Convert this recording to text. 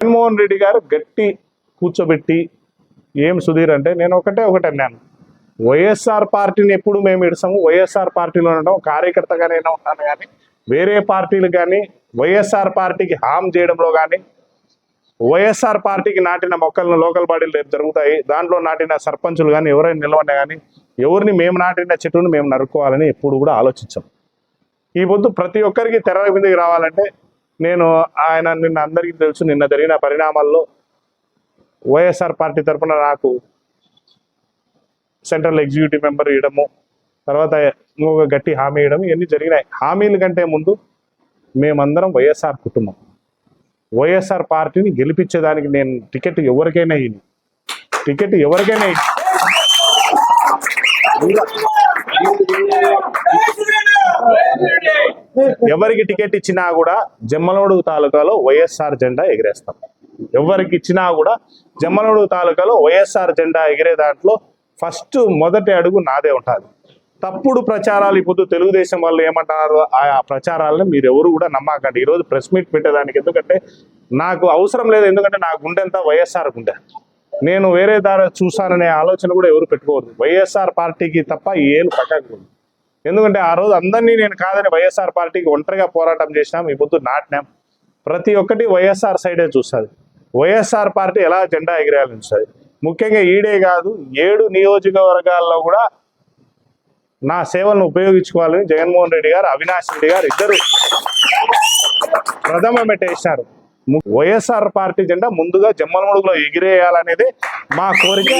జగన్మోహన్ రెడ్డి గారు గట్టి కూర్చోబెట్టి ఏం సుధీర్ అంటే నేను ఒకటే ఒకటి అన్నాను. వైఎస్ఆర్ పార్టీని ఎప్పుడు మేము ఇడసాము వైఎస్ఆర్ పార్టీలో ఉండడం కార్యకర్తగానే ఉంటాను కానీ వేరే పార్టీలు కానీ వైఎస్ఆర్ పార్టీకి హామ్ చేయడంలో కానీ వైఎస్ఆర్ పార్టీకి నాటిన మొక్కలను లోకల్ బాడీలు రేపు జరుగుతాయి. దాంట్లో నాటిన సర్పంచులు కానీ ఎవరైనా నిలవన్నా కానీ ఎవరిని మేము నాటిన చెట్టును మేము నరుక్కోవాలని ఎప్పుడు కూడా ఆలోచించాం ఈ పొద్దు ప్రతి ఒక్కరికి తెర మీదకి రావాలంటే నేను ఆయన నిన్న అందరికీ తెలుసు నిన్న జరిగిన పరిణామాల్లో వైఎస్ఆర్ పార్టీ తరఫున నాకు సెంట్రల్ ఎగ్జిక్యూటివ్ మెంబర్ ఇవ్వడము తర్వాత ఇంకొక గట్టి హామీ ఇవ్వడం ఇవన్నీ జరిగినాయి. హామీల కంటే ముందు మేమందరం వైఎస్ఆర్ కుటుంబం. వైఎస్ఆర్ పార్టీని గెలిపించేదానికి నేను టికెట్ ఎవరికైనా ఇయ్యను. టికెట్ ఎవరికైనా ఇయ్యను. ఎవరికి టికెట్ ఇచ్చినా కూడా జమ్మలోడు తాలూకాలో వైఎస్ఆర్ జెండా ఎగిరేస్తాం. ఎవరికి ఇచ్చినా కూడా జమ్మలోడు తాలూకాలో వైఎస్ఆర్ జెండా ఎగిరే దాంట్లో ఫస్ట్ మొదటి అడుగు నాదే ఉంటుంది. తప్పుడు ప్రచారాలు ఇప్పుడు తెలుగుదేశం వాళ్ళు ఏమంటున్నారు? ఆ ప్రచారాలను మీరు ఎవరు కూడా నమ్మకండి. ఈరోజు ప్రెస్ మీట్ పెట్టేదానికి ఎందుకంటే నాకు అవసరం లేదు. ఎందుకంటే నా గుండెంతా వైఎస్ఆర్ గుండె. నేను వేరే దారి చూసాననే ఆలోచన కూడా ఎవరు పెట్టుకోవద్దు. వైఎస్ఆర్ పార్టీకి తప్ప ఏం పక్కకు ఎందుకంటే ఆ రోజు అందరినీ నేను కాదని వైఎస్ఆర్ పార్టీకి ఒంటరిగా పోరాటం చేసినాం. ఈ పొద్దు నాటినాం. ప్రతి ఒక్కటి వైఎస్ఆర్ సైడే చూస్తుంది. వైఎస్ఆర్ పార్టీ ఎలా జెండా ఎగిరేయాలని చూస్తుంది ముఖ్యంగా ఈడే కాదు ఏడు నియోజకవర్గాల్లో కూడా నా సేవలను ఉపయోగించుకోవాలని జగన్మోహన్ రెడ్డి గారు అవినాష్ రెడ్డి గారు ఇద్దరు ప్రథమ పెట్టేసినారు వైఎస్ఆర్ పార్టీ జెండా ముందుగా జమ్మలమడుగులో ఎగిరేయాలనేది మా కోరిక.